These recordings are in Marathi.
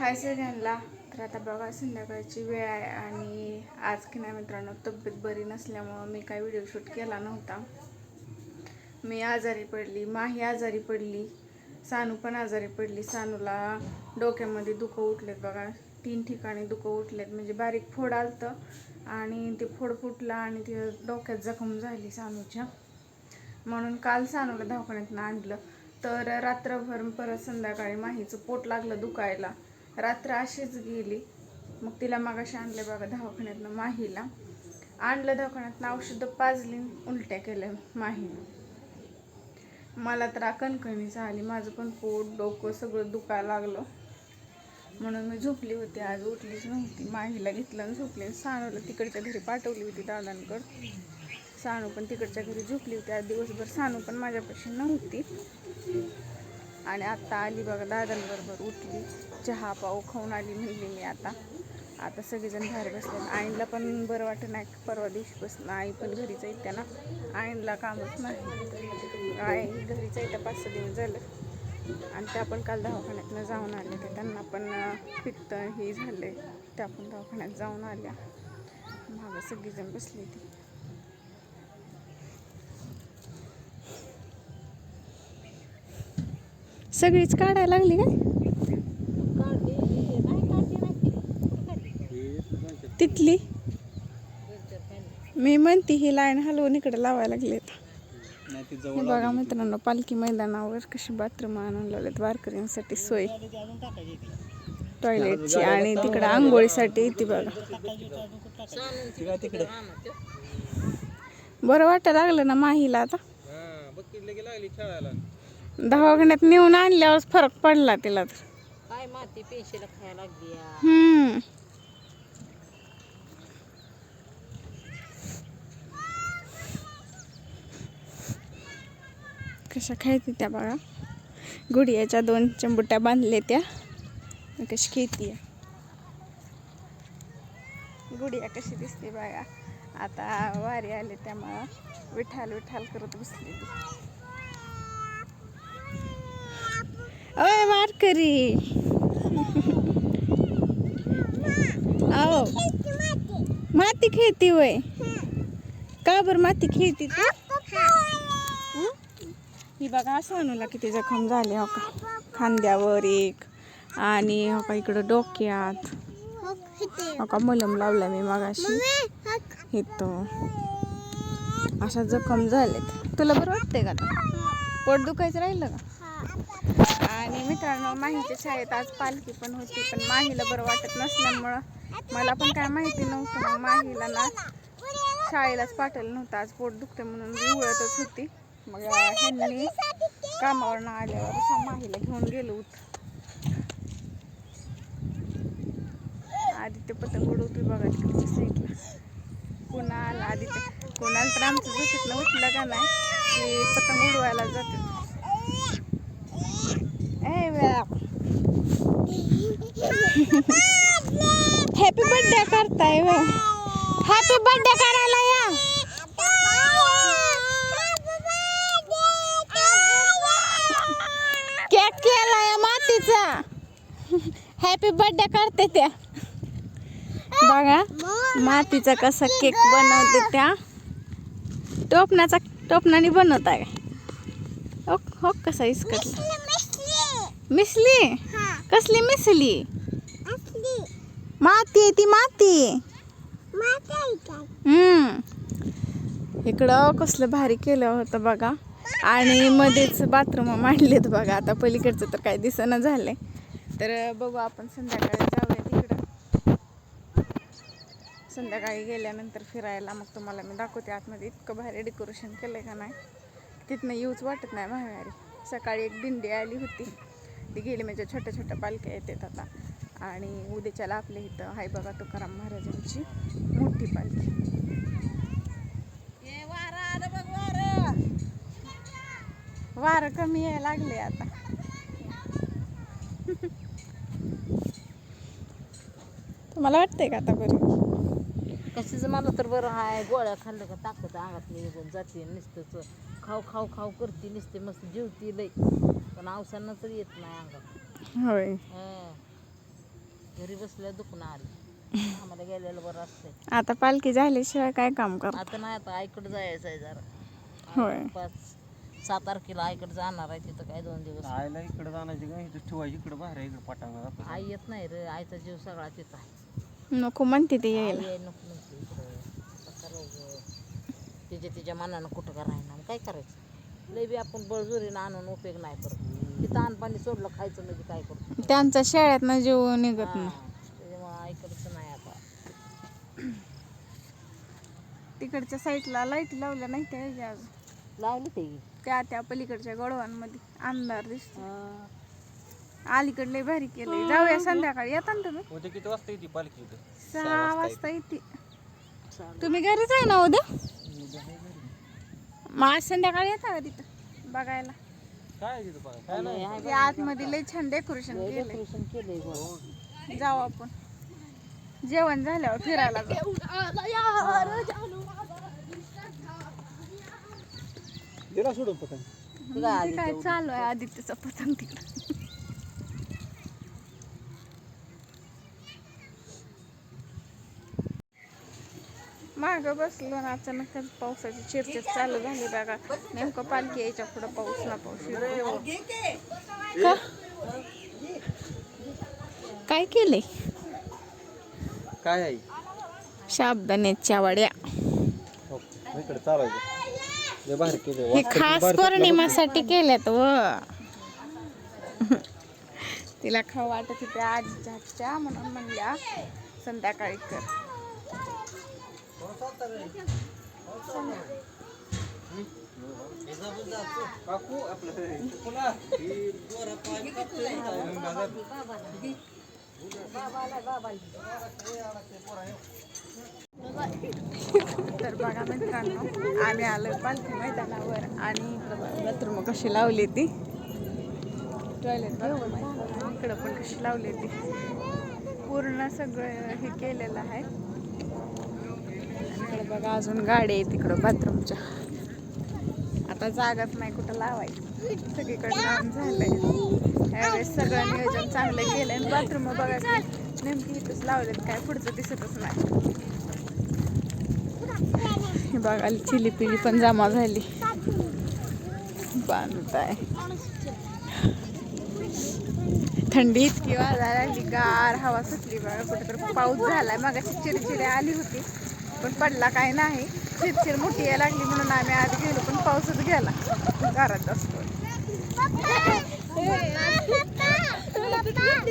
हाय सगळ्यांना तर आता बघा संध्याकाळची वेळ आहे आणि आज की नाही मित्रांनो तब्येत बरी नसल्यामुळं मी काय व्हिडिओ शूट केला नव्हता. मी आजारी पडली माही आजारी पडली सानू पण आजारी पडली. सानूला डोक्यामध्ये दुखं उठलेत बघा. तीन ठिकाणी दुखं उठलेत म्हणजे बारीक फोड आलतं आणि ते फोड फुटलं आणि ते डोक्यात जखम झाली सानूच्या. म्हणून काल सानूला दवाखान्यातनं आणलं. तर रात्रभर परत संध्याकाळी माहीचं पोट लागलं दुखायला. रात्र अशीच गेली. मग तिला मागाशी आणलं बघा दवाखान्यातनं माहीला. आणलं दवाखान्यातनं औषधं पाजली उलट्या केल्या माहीनं मला तर कणकणी झाली. माझं पण पोट डोकं सगळं दुखायला लागलं. म्हणून मी झोपली होती. आज उठलीच नव्हती. माहीला घेतलं आणि झोपली. सानूला तिकडच्या घरी पाठवली होती दादांकडं. सानू पण तिकडच्या घरी झोपली होती. आज दिवसभर सानू पण माझ्यापाशी नव्हती. आणि आत्ता आली बघा दादांबरोबर उठली. चहा पाव खाऊन आली म्हणली मी आता. आता सगळेजण बाहेर बसले आईला पण बरं वाटत नाही परवा दिवशी दिवशीपासून आई पण घरीच आहे त्यांना आईला कामच नाही. आई घरीच आहे पाच सहा दिवस झालं. आणि त्या पण काल दवाखान्यातनं जाऊन आले तर त्यांना पण पित्त हे झाले त्या पण दवाखान्यात जाऊन आल्या. मागं सगळीजण बसली ती सगळीच काढायला लागली काय? तिथली? मी म्हणते ही लाईन हलवून इकडे लावायला लागलेत बघा मित्रांनो पालखी मैदानावर कशी बाथरूम आणून लावलेत वारकऱ्यांसाठी सोय. टॉयलेटची आणि तिकडे आंघोळीसाठी येते बघा. तिकडे बरं वाटायला लागलं ना माहीला आता? दवाखान्यात नेऊन आणल्यावर फरक पडला तिला तर. काय माती पेशीला खायला लागली या. हम्म. कशा खायती त्या बघा गुडियाच्या दोन चंबुट्या बांधले त्या. कशी खेळती गुडिया कशी दिसते बघा आता वारी आले त्यामुळं विठाल विठाल करत बसली अय वारकरी आओ. माती खेळती वय का बर माती खेळती तू? ही? बघा अनुला किती जखम झाले हो का. खांद्यावर एक आणि हो का इकडं डोक्यात. हो का मलम लावला मी मगाशी. तो. अशा जखम झालेत. तुला बरं वाटतंय का? पोट दुखायचं राहिलं का? मित्रांनो माहीच्या शाळेत आज पालखी पण होती पण माहीला बरं वाटत नसल्यामुळं मला पण काय माहिती नव्हतं. मग माहीला ना शाळेलाच पाठवलं नव्हतं. आज पोट दुखते म्हणून उळतच होती. मग ह्यांनी कामावरनं आल्यावर माहीला घेऊन गेलो होत. आदित्य पतंग उडवतोय बघा तिकडच्या साईडला कुणाल आदित्य. कुणाल तर आमचं झोपेतनं उठलं का नाही? की पतंग उडवायला जाते ए हॅपी बर्थडे करताय वे. हॅपी बर्थडे करायला या. केक केलाय मातीचा. हॅपी बर्थडे करते त्या. बघा मातीचा कसा केक बनवते त्या. टोपणाचा टोपणाने बनवताय. आहे हो हो कसा इसकटला. मिसली? कसली मिसली? माती आहे ती माती. हम्म. इकडं कसलं भारी केलं होतं बघा. आणि मध्येच बाथरूम मांडलेत बघा. आता पलीकडचं तर काही दिसेना झालंय. तर बघू आपण संध्याकाळी जाऊया तिकडं. संध्याकाळी गेल्यानंतर फिरायला मग तुम्हाला मी दाखवते आतमध्ये इतकं भारी डेकोरेशन केलंय का नाही. तिथनं येऊच वाटत नाही बाहेर सकाळी एक दिंडी आली होती. ती गेली म्हणजे छोट्या छोट्या पालख्या येतात आता. आणि उद्याच्याला आपल्या इथं हाय बघा तुकाराम महाराजांची मोठी पालखी. ये वारा आलं बघ वारं. वारं कमी यायला लागले आता. तुम्हाला वाटतंय का आता बरं? कशाचं मला तर बरं हाय गोळ्या खाल्लं का ताकद अंगात निघून जाते नुसतंच. खाऊ खाऊ खाऊ करते नुसते मस्त जेवती लई. पण औषधानं तर येत नाही अंगात. होय. हं. घरी बसल्या दुखणं आली. आम्हाला गेलेलं बरं असतंय. आता पालखी झाल्याशिवाय काय काम कर आता नाही आता आईकडे जायचं आहे जरा. होय. पाच सात तारखेला आईकडे जाणार आहे तिथं काय दोन दिवस. आयला इकडे जाण्याची का? इथं ठेवायची इकडे बाहेर आहे, इकडे पटांगणात आई येत नाही रे आईचा जीव सगळा तिथं आहे. नको म्हणते ते यायला. नको म्हणते तिच्या तिच्या मनानं कुठं करायला काय करायचं? लय बी आपण बळजुरीनं आणून उपयोग नाही करत. तिथं आणपाणी सोडलं खायचं म्हणजे काय करतो? त्यांचा शाळेतनं जीव निघत हा, नाही. त्याच्यामुळं आईकडचं नाही आता. तिकडच्या साईडला लाइट लावल्या नाही त्या ह्याच्या अजून. लावली ते. त्या त्या पलीकडच्या गडवांमध्ये अंधार दिसतो. अलीकडले भारी केलंय. जाऊया संध्याकाळी. येता ना तुम्ही? उद्या किती वाजता येते पालखी इथं? सहा वाजता येते. तुम्ही घरीच आहे ना उद्या? मग आज संध्याकाळी येता का तिथं बघायला. काय आहे तिथं बघा काय नाही. आहे ते आतमध्ये लय छान डेकोरेशन केलंय बघ. जाऊ आपण. जेवण झाल्यावर फिरायला जाऊ. दिला सोडून पतंग. काय चालू आहे आदित्यचं पतंग तिकडं? माग बसलो ना अचानकच पावसाची चिरचिर चालू झाली बघा. नेमकं पालखी यायच्या पुढं पाऊस ना पाऊस? काय केलंय? काय आहे? शाबदाण्याच्या वड्या हो केलं हे खास पौर्णिमासाठी केल्यात व. तिला खाऊ वाटत होत्या आजीच्या हातच्या म्हणून म्हणल्या संध्याकाळी कर. तर बघा मित्रांनो आम्ही आलो पालखी मैदानावर आणि बाथरूम कशी लावली ती? टॉयलेट बरोबर इकडं पण कशी लावली ती? पूर्ण सगळं हे केलेलं आहे. बघा अजून गाडी आहे तिकडं बाथरूमच्या. आता जागाच नाही कुठं लावायची. सगळीकडे काम झालंय. यावेळेस सगळं नियोजन चांगलं केलंय. आणि बाथरूम बघा नेमकी इथंच लावलेत. काय पुढचं दिसतच नाही. बघा चिली पिली पण जमा झाली. बांधताय. थंडी इतकी वाजायला लागली. गार हवा सुटली बघा. कुठेतरी पाऊस झालाय. मग चिरचिरी आली होती. पण पडला काय नाही. चिरचिर मोठी यायला लागली म्हणून आम्ही आत गेलो पण पाऊसच गेला. घरात असतो.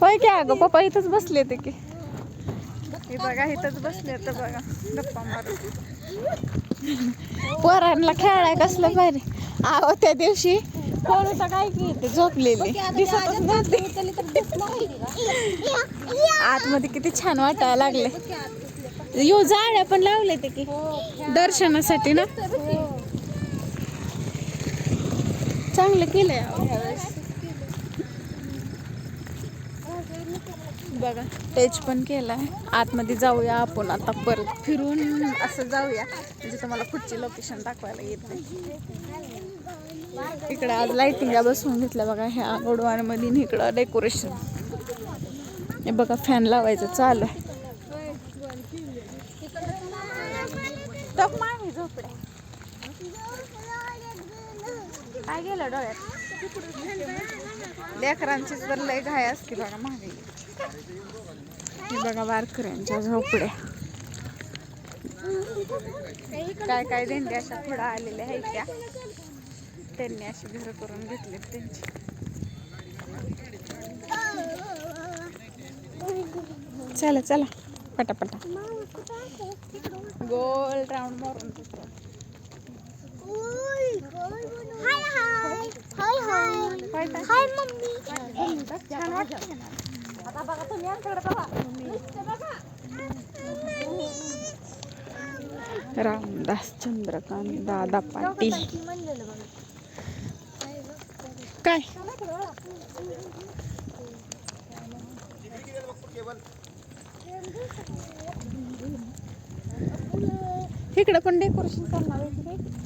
होय की अगं पप्पा इथंच बसले ते की. हे बघा इथंच बसले तर बघा. गप्पा मारत पोरांना खेळाय कसलं भारी. आहो त्या दिवशी पोरं काय की ते झोपलेली. दिसतच नव्हते आतमध्ये किती छान वाटायला लागले. यो जाळ्या पण लावले ते की दर्शनासाठी ना. चांगलं केलंय. बघा टेच पण केलाय. आतमध्ये जाऊया आपण आता परत फिरून असं जाऊया. म्हणजे तुम्हाला पुढची लोकेशन दाखवायला येत नाही. इकडे आज लाइटिंग बसवून घेतल्या बघा ह्या गोडवांमध्ये इकडं डेकोरेशन हे बघा फॅन लावायचं चालू आहे. काय गेलं डोळ्यात? लेकरांचीच तर लय घाय असते बघा मागे. हे बघा वारकऱ्यांच्या झोपड्या. काय काय दिंडी अशा पुढं आलेल्या आहेत त्या. त्यांनी अशी घर करून घेतलीत त्यांची. चला चला. पटापटा. गोल राऊंड मारून. दुसरं. होय का? छान वाटतं ना? रामदास चंद्रकांत दादा पाटील काय इकडे पण डेकोरेशन करणार आहे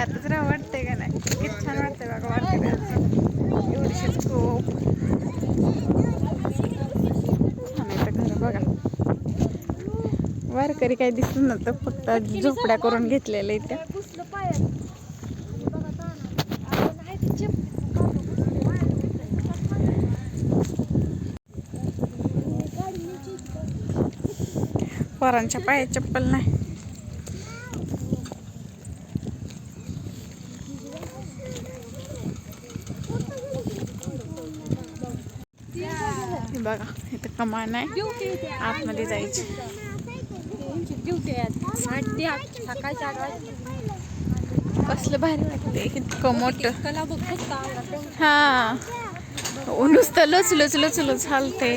ह्यातच राहा वाटतंय का नाही? किती छान वाटतंय बघा वाटतंय एवढीशीच खूप छान आहे घर बघा. वारकरी काय दिसत नव्हतं फक्त झोपड्या करून घेतलेल्या इथे. पोरांच्या पायात चप्पल नाही. बघा इथं कमान आहे. आतमध्ये जायची. कसलं भारी वाटते इतकं मोठं. हा. नुसतं लच लच लच लच हालते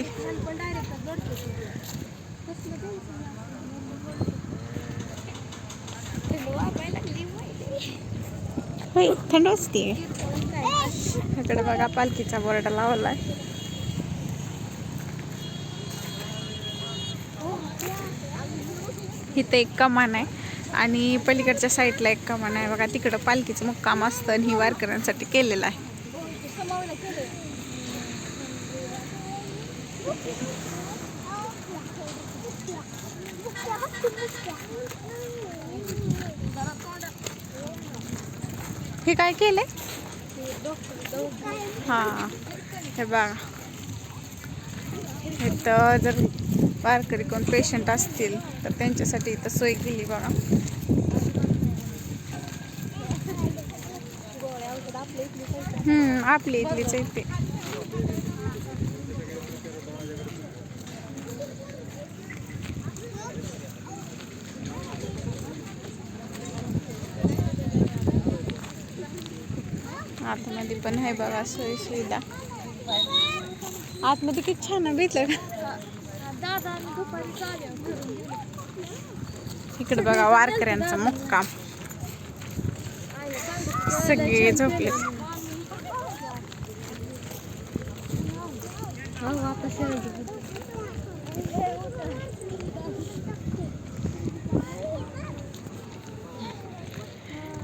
होय थंड असते इकडे बघा पालखीचा बोर्ड लावलाय. इथं एक कमान आहे. आणि पलीकडच्या साईडला एक कमान आहे. बघा तिकडं पालखीचं मुक्काम असतं आणि ही वारकऱ्यांसाठी केलेलं आहे. हे काय केलंय? हा हे बघा. इथं जर वारकरी कोण पेशंट असतील तर त्यांच्यासाठी इथं सोय केली बघा हम्म आपली इथलीच आहे ते. आतमध्ये पण आहे बघा सोयी सुविधा आतमध्ये किती छान आहे भेटलं का? इकडे बघा वारकऱ्यांचा मुक्काम. सगळे झोपले.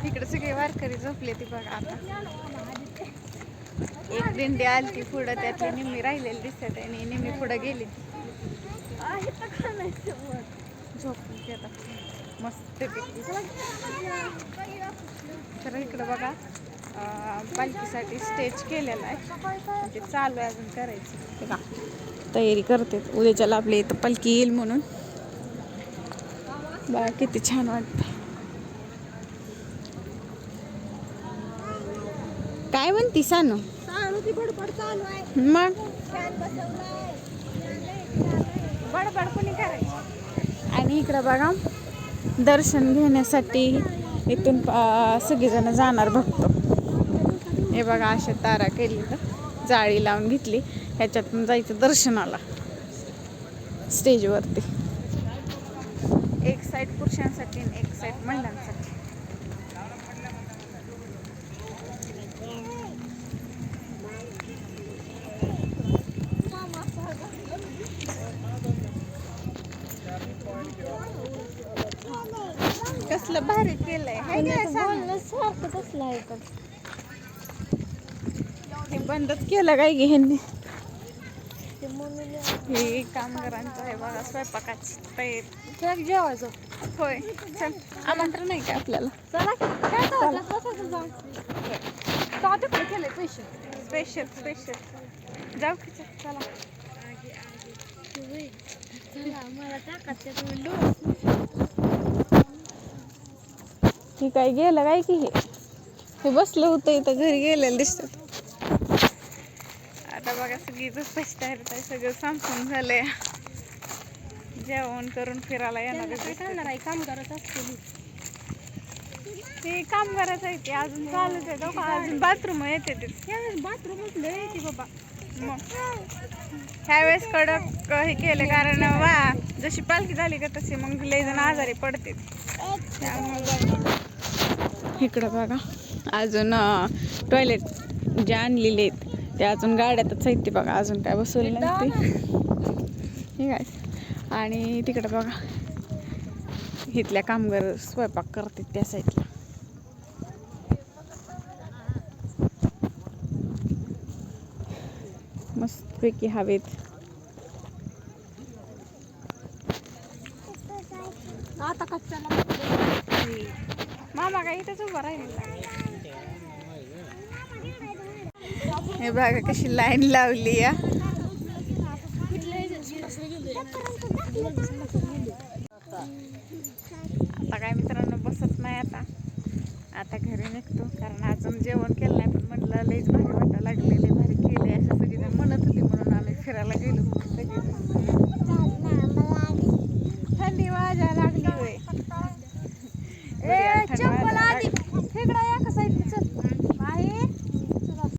इकडे सगळे वारकरी झोपले ती बघा आता. एक दिंडी आली ती पुढं त्यातली निम्मी राहिलेली दिसत आणि निम्मी पुढं गेली. झोपली ती आता मस्त तर इकडं बघा पालखीसाठी स्टेज केलेला आहे. ते चालू आहे अजून करायचं. बघा तयारी करते. उद्याच्याला आपल्या इथं पालखी येईल म्हणून. बघा किती छान वाटतं काय म्हणती सानू? मग? बडबड आणि इकडं बघा दर्शन घेण्यासाठी इथून सगळीजणं सगळेजण जाणार बघतो हे बघा अशा तारा केली तर जाळी लावून घेतली. ह्याच्यातून जायचं दर्शनाला. स्टेजवरती. एक साईड पुरुषांसाठी आणि एक साईड महिलांसाठी. कसलं भारी केलंय. हाय का सांग? हे बंदच केलं काय की ह्यांनी? हे कामगारांचं आहे बघा स्वयंपाकाची तयारी. जेवायचं. होय चल. आमंत्रण नाही का आपल्याला? चला काय तिकडे केले पैसे. स्पेशल स्पेशल जाऊ की चल, चला. हे काय गेलं काय की हे? हे बसलं होतं इथं घरी गेलेलं दिसत. आता बघा सगळी तयारी आहे सगळं संपून झालंय. जेवण करून फिरायला येणार आहे? काम करत असते ते कामगाराचं आहे ते अजून चालूच आहे तो का अजून बाथरूम येते ते. बाथरूमच लय येते बाबा. मग. ह्यावेळेस कडक हे केले कारण वा जशी पालखी झाली का तशी मग लय जण आजारी पडते त्यामुळे इकडं बघा. अजून टॉयलेट जे आणलेले आहेत ते अजून गाड्यातच आहेत ते बघा अजून काय बसवलं नाही ते. ठीक आहे आणि तिकडं बघा. इथल्या कामगार स्वयंपाक करतात त्या साईडला. मस्तपैकी हवेत आता कशाला मामा काय इथंच उभा राहिलेला हे बघा कशी लाईन लावली या. आता काय मित्रांनो बसत नाही आता. आता घरी निघतो कारण अजून जेवण केलं नाही पण म्हटलं लईच भारी वाटा लागले लई भारी केले असं सगळेजण म्हणत होती म्हणून आम्ही फिरायला गेलो सगळेजण.